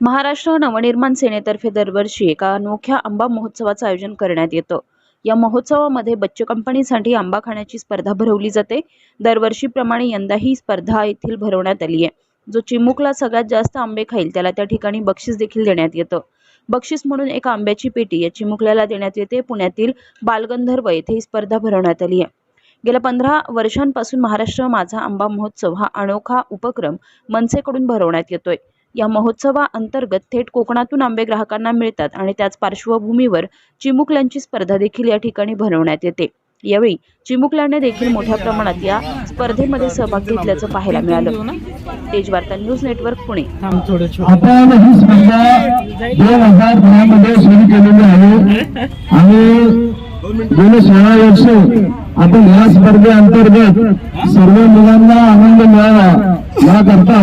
महाराष्ट्र नवनिर्माण सेनेतर्फे दरवर्षी एका अनोख्या आंबा महोत्सवाचं आयोजन करण्यात येतं. या महोत्सवामध्ये बच्चे कंपनीसाठी आंबा खाण्याची स्पर्धा भरवली जाते. दरवर्षीप्रमाणे यंदा ही स्पर्धा येथील भरवण्यात आली आहे. जो चिमुकला सगळ्यात जास्त आंबे खाईल त्याला त्या ठिकाणी बक्षीस देखील देण्यात येतं. बक्षीस म्हणून एका आंब्याची पेटी या चिमुकल्याला देण्यात येते. पुण्यातील बालगंधर्व येथे ही स्पर्धा भरवण्यात आली आहे. गेल्या पंधरा वर्षांपासून महाराष्ट्र माझा आंबा महोत्सव हा अनोखा उपक्रम मनसेकडून भरवण्यात येतोय. या महोत्सवाअंतर्गत थेट कोकणातून आंबे ग्राहकांना मिळतात आणि त्याच पार्श्वभूमीवर चिमुकल्यांची स्पर्धा देखील या ठिकाणी भरवण्यात येते. यावेळी चिमुकल्याने देखील मोठ्या प्रमाणात या स्पर्धेमध्ये सहभाग घेतल्याचं पाहायला मिळालं. Tejvarta news network Pune. आपण ही स्पर्धा दोन हजार दहामध्ये सुरू केलेली आहे. आणि गेले सोळा वर्ष आपण या स्पर्धेअंतर्गत सर्व मुलांना आनंद मिळावा याकरता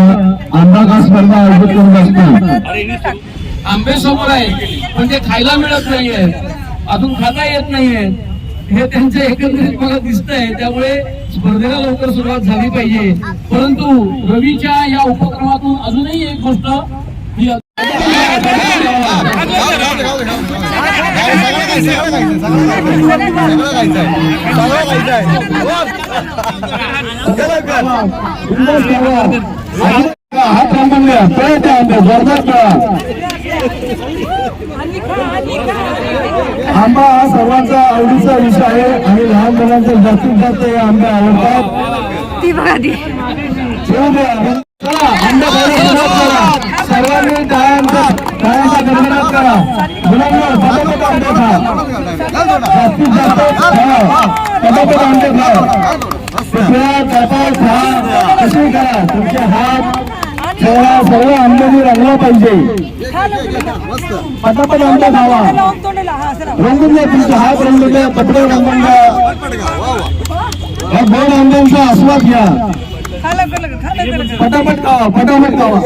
आंबा का स्पर्धा आयोजित करून असतात आंबे समोर आहे पण ते खायला मिळत नाहीये. अजून खाता येत नाहीये. हे त्यांचं एकंदरीत मला दिसतंय त्यामुळे स्पर्धेला लवकर सुरुवात झाली पाहिजे. परंतु रवीच्या या उपक्रमातून अजूनही एक गोष्ट ही हात थांबून घ्या पळत आंबे जोरदार पळा आंबा हा सर्वांचा आवडीचा विषय आहे आणि लहान मुलांचा जास्तीत जास्त हे आंबे आवडतात. ती बघा ती. ठेवू द्या. सर्वांनी टाळ्यांचा टाळ्यांचा करा मुलांना पटापट आंबे खा जास्तीत जास्त पटापट कृपया कशी करा तुमचे हात चेहरा सर्व आंब्याने रंगला पाहिजे पटापट आंबे खावा रंगून द्या तुमचे हात रंगून द्या कपडे रंगून द्या गोड आंब्यांचा आस्वाद घ्या पटापट खावा. पटापट खावा.